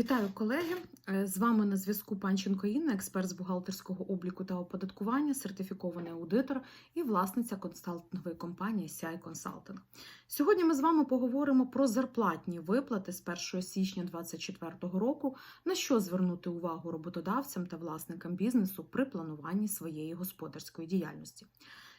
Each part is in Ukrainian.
Вітаю колеги! Е, З вами на зв'язку Панченко Інна, експерт з бухгалтерського обліку та оподаткування, сертифікований аудитор і власниця консалтингової компанії CI Consulting. Сьогодні ми з вами поговоримо про зарплатні виплати з 1 січня 2024 року, на що звернути увагу роботодавцям та власникам бізнесу при плануванні своєї господарської діяльності.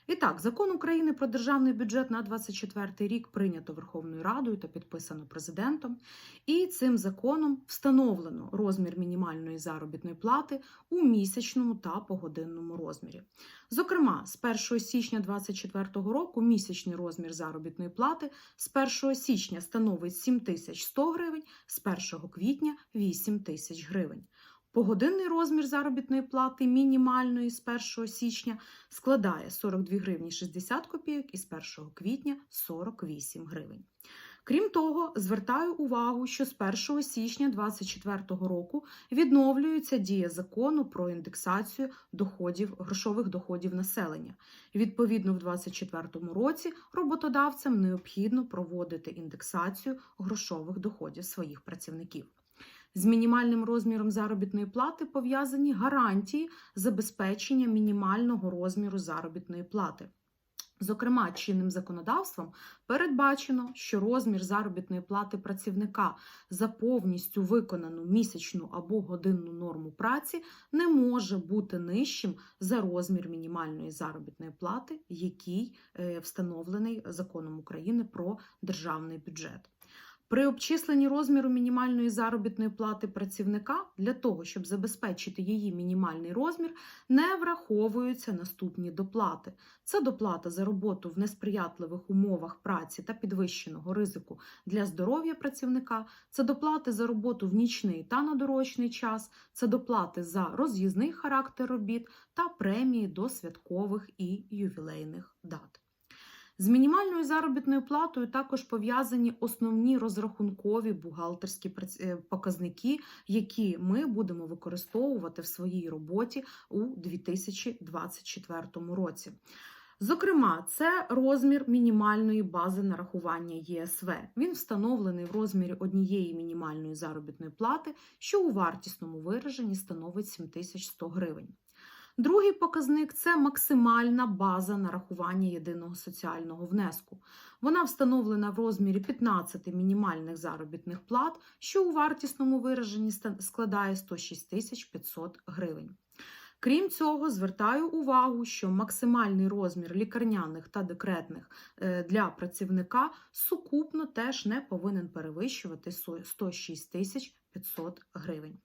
І так, закон України про державний бюджет на 2024 рік прийнято Верховною Радою та підписано президентом. І цим законом встановлено розмір мінімальної заробітної плати у місячному та погодинному розмірі. Зокрема, з 1 січня 2024 року місячний розмір заробітної плати з 1 січня становить 7100 гривень, з 1 квітня 8 тисяч гривень. Погодинний розмір заробітної плати мінімальної з 1 січня складає 42 гривні 60 копійок і з 1 квітня 48 гривень. Крім того, звертаю увагу, що з 1 січня 2024 року відновлюється дія закону про індексацію доходів грошових доходів населення. Відповідно, в 2024 році роботодавцям необхідно проводити індексацію грошових доходів своїх працівників. З мінімальним розміром заробітної плати пов'язані гарантії забезпечення мінімального розміру заробітної плати. Зокрема, чинним законодавством передбачено, що розмір заробітної плати працівника за повністю виконану місячну або годинну норму праці не може бути нижчим за розмір мінімальної заробітної плати, який е, встановлений законом України про державний бюджет. При обчисленні розміру мінімальної заробітної плати працівника для того, щоб забезпечити її мінімальний розмір, не враховуються наступні доплати. Це доплата за роботу в несприятливих умовах праці та підвищеного ризику для здоров'я працівника, це доплати за роботу в нічний та надурочний час, це доплати за роз'їзний характер робіт та премії до святкових і ювілейних дат. З мінімальною заробітною платою також пов'язані основні розрахункові бухгалтерські е, показники, які ми будемо використовувати в своїй роботі у 2024 році. Зокрема, це розмір мінімальної бази нарахування ЄСВ. Він встановлений в розмірі однієї мінімальної заробітної плати, що у вартісному вираженні становить 7100 гривень. Другий показник це максимальна база нарахування єдиного соціального внеску. Вона встановлена в розмірі 15 мінімальних заробітних плат, що у вартісному вираженні складає 106 тисяч 500 гривень. Крім цього, звертаю увагу, що максимальний розмір лікарняних та декретних е, для працівника сукупно теж не повинен перевищувати 106 тисяч 500 гривень.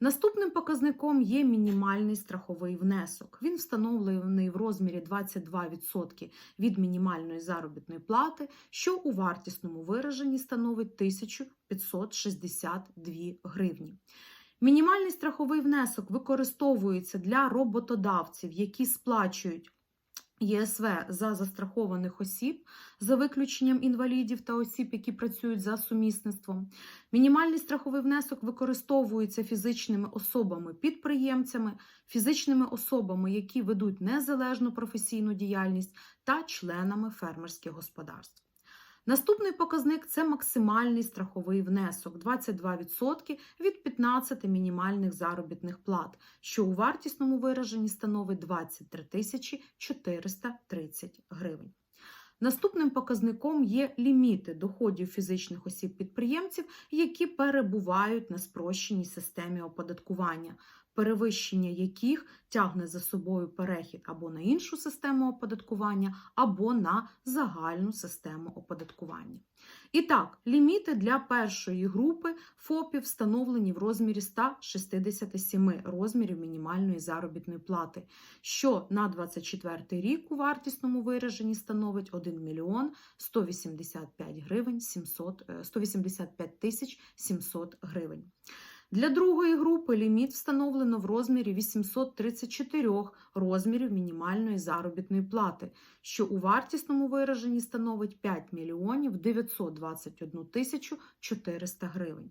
Наступним показником є мінімальний страховий внесок. Він встановлений в розмірі 22% від мінімальної заробітної плати, що у вартісному вираженні становить 1562 гривні. Мінімальний страховий внесок використовується для роботодавців, які сплачують ЄСВ за застрахованих осіб, за виключенням інвалідів та осіб, які працюють за сумісництвом. Мінімальний страховий внесок використовується фізичними особами-підприємцями, фізичними особами, які ведуть незалежну професійну діяльність, та членами фермерських господарств. Наступний показник це максимальний страховий внесок 22% від 15 мінімальних заробітних плат, що у вартісному вираженні становить 23 тисячі 430 гривень. Наступним показником є ліміти доходів фізичних осіб-підприємців, які перебувають на спрощеній системі оподаткування, перевищення яких тягне за собою перехід або на іншу систему оподаткування, або на загальну систему оподаткування. І так, ліміти для першої групи ФОПів встановлені в розмірі 167 розмірів мінімальної заробітної плати, що на 24 рік у вартісному вираженні становить 1 мільйон 185 гривень 700, е, 185 тисяч 700 гривень. Для другої групи ліміт встановлено в розмірі 834 розмірів мінімальної заробітної плати, що у вартісному вираженні становить 5 мільйонів 921 тисячу 400 гривень.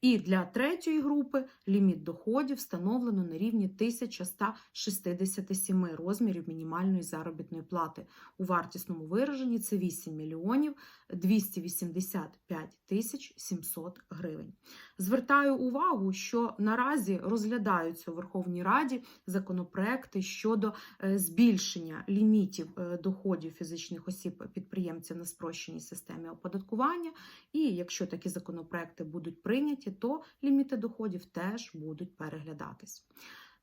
І для третьої групи ліміт доходів встановлено на рівні 1167 розмірів мінімальної заробітної плати. У вартісному вираженні це 8 мільйонів 285 тисяч 700 гривень. Звертаю увагу, що наразі розглядаються у Верховній Раді законопроекти щодо е, збільшення лімітів е, доходів фізичних осіб підприємців на спрощеній системі оподаткування. І якщо такі законопроекти будуть прийняті, то ліміти доходів теж будуть переглядатись.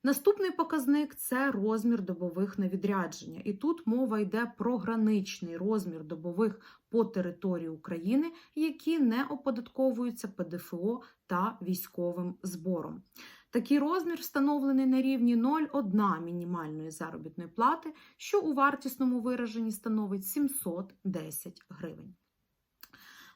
Наступний показник це розмір добових на відрядження. І тут мова йде про граничний розмір добових по території України, які не оподатковуються ПДФО та військовим збором. Такий розмір встановлений на рівні 0,1 мінімальної заробітної плати, що у вартісному вираженні становить 710 гривень.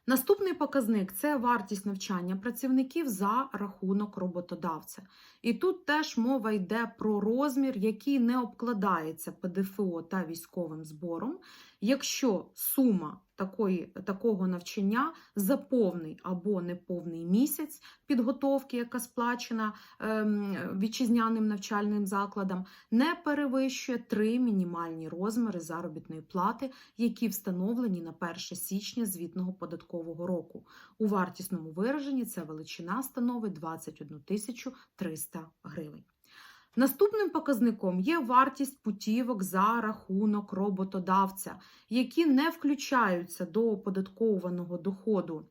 Наступний показник це вартість навчання працівників за рахунок роботодавця. І тут теж мова йде про розмір, який не обкладається ПДФО та військовим збором, якщо сума такої, такого навчання за повний або неповний місяць підготовки, яка сплачена ем, вітчизняним навчальним закладам, не перевищує три мінімальні розміри заробітної плати, які встановлені на 1 січня звітного податкового року. У вартісному вираженні ця величина становить 21 тисячу 300 гривень. Наступним показником є вартість путівок за рахунок роботодавця, які не включаються до оподатковуваного доходу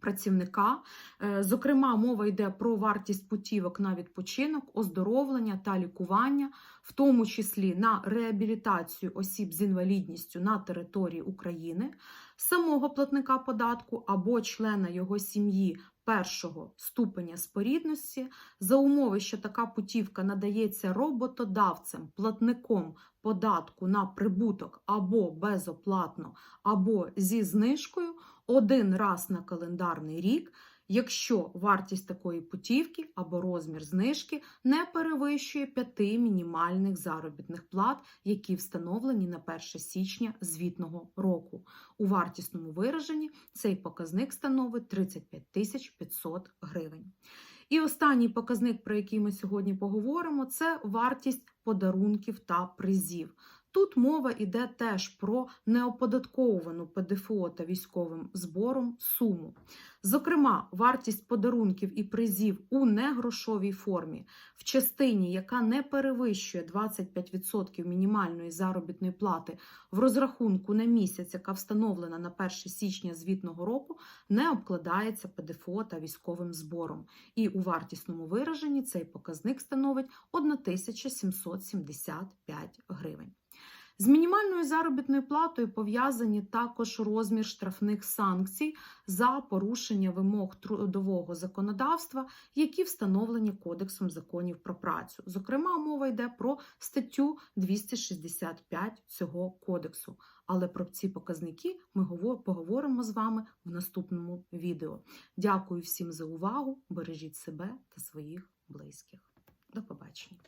працівника. Е, Зокрема, мова йде про вартість путівок на відпочинок, оздоровлення та лікування, в тому числі на реабілітацію осіб з інвалідністю на території України, самого платника податку або члена його сім'ї першого ступеня спорідності, за умови, що така путівка надається роботодавцем, платником податку на прибуток або безоплатно, або зі знижкою один раз на календарний рік, якщо вартість такої путівки або розмір знижки не перевищує 5 мінімальних заробітних плат, які встановлені на 1 січня звітного року. У вартісному вираженні цей показник становить 35 тисяч 500 гривень. І останній показник, про який ми сьогодні поговоримо, це вартість подарунків та призів. Тут мова йде теж про неоподатковувану ПДФО та військовим збором суму. Зокрема, вартість подарунків і призів у негрошовій формі в частині, яка не перевищує 25% мінімальної заробітної плати в розрахунку на місяць, яка встановлена на 1 січня звітного року, не обкладається ПДФО та військовим збором. І у вартісному вираженні цей показник становить 1775 гривень. З мінімальною заробітною платою пов'язані також розмір штрафних санкцій за порушення вимог трудового законодавства, які встановлені Кодексом законів про працю. Зокрема, мова йде про статтю 265 цього кодексу. Але про ці показники ми поговоримо з вами в наступному відео. Дякую всім за увагу! Бережіть себе та своїх близьких. До побачення!